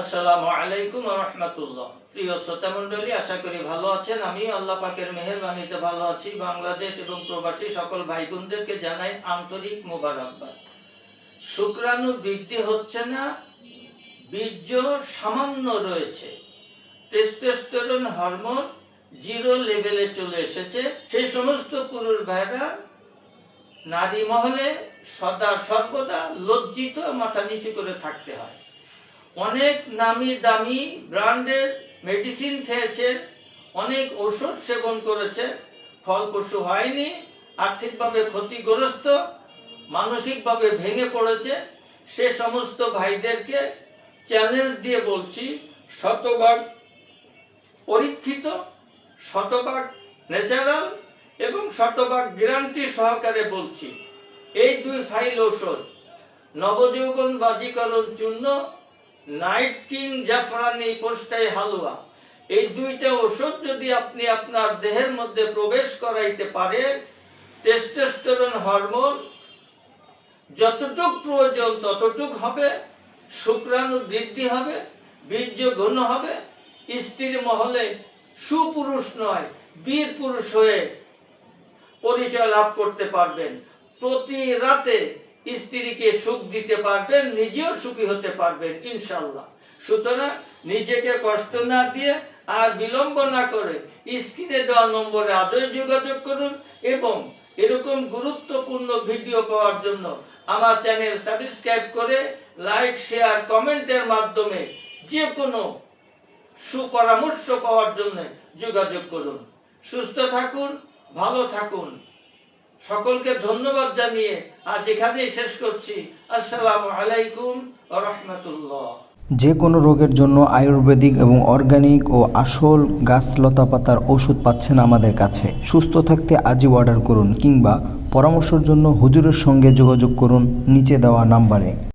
আসসালামু আলাইকুম রহমতুল্লাহ। প্রিয় শ্রোতা মণ্ডলী, আশা করি ভালো আছেন। আমি আল্লাহ পাকের মেহেরবানিতে ভালো আছি। বাংলাদেশ এবং প্রবাসী সকল ভাই বোনদেরকে জানাই আন্তরিক মোবারকবাদ। শুক্রাণু বৃদ্ধি হচ্ছে না, বীর্য সামান্য রয়েছে। টেস্টোস্টেরন হরমোন জিরো লেভেলে চলে এসেছে। সেই সমস্ত পুরুষ ভাইরা নারী মহলে সদা সর্বদা লজ্জিত, মাথা নিচু করে থাকতে হয়। অনেক নামি দামি ব্র্যান্ডের মেডিসিন খেয়েছে, অনেক ওষুধ সেবন করেছে, ফলপ্রসূ হয়নি, আর্থিকভাবে ক্ষতিগ্রস্ত, মানসিকভাবে ভেঙে পড়েছে, সে সমস্ত ভাইদেরকে চ্যালেঞ্জ দিয়ে বলছি, শতভাগ পরীক্ষিত, শতভাগ ন্যাচারাল এবং শতভাগ গ্যারান্টি সহকারে বলছি, এই দুই ফাইল ঔষধ নবযৌবন বাজিকরণ চূর্ণ নাইট কিং জাফরানি পোস্টাই হালুয়া। এই দুইটা ওষুধ যদি আপনি আপনার দেহের মধ্যে প্রবেশ করাইতে পারেন টেস্টোস্টেরন হরমোন যতটুক প্রয়োজন ততটুক হবে, শুক্রাণু বৃদ্ধি হবে, বীর্য ঘন হবে, স্ত্রীর মহলে সুপুরুষ নয়, বীর পুরুষ হয়ে পরিচয় লাভ করতে পারবেন। প্রতি রাতে স্ত্রীকে সুখ দিতে পারবেন, নিজেও সুখী হতে পারবেন ইনশাল্লাহ সুতরাং নিজেকে কষ্ট না দিয়ে আর বিলম্ব না করে স্ক্রিনে দেওয়া নম্বরে আজই যোগাযোগ করুন এবং এরকম গুরুত্বপূর্ণ ভিডিও পাওয়ার জন্য আমার চ্যানেল সাবস্ক্রাইব করে লাইক, শেয়ার, কমেন্টের মাধ্যমে যে কোনো সুপরামর্শ পাওয়ার জন্য যোগাযোগ করুন। সুস্থ থাকুন, ভালো থাকুন। সকলকে ধন্যবাদ জানিয়ে আজ এখানেই শেষ করছি। আসসালামু আলাইকুম রহমতুল্লাহ। যে কোনো রোগের জন্য আয়ুর্বেদিক এবং অর্গানিক ও আসল গাছ লতা পাতার ওষুধ পাচ্ছেন আমাদের কাছে। সুস্থ থাকতে আজই অর্ডার করুন কিংবা পরামর্শের জন্য হুজুরের সঙ্গে যোগাযোগ করুন নিচে দেওয়া নাম্বারে।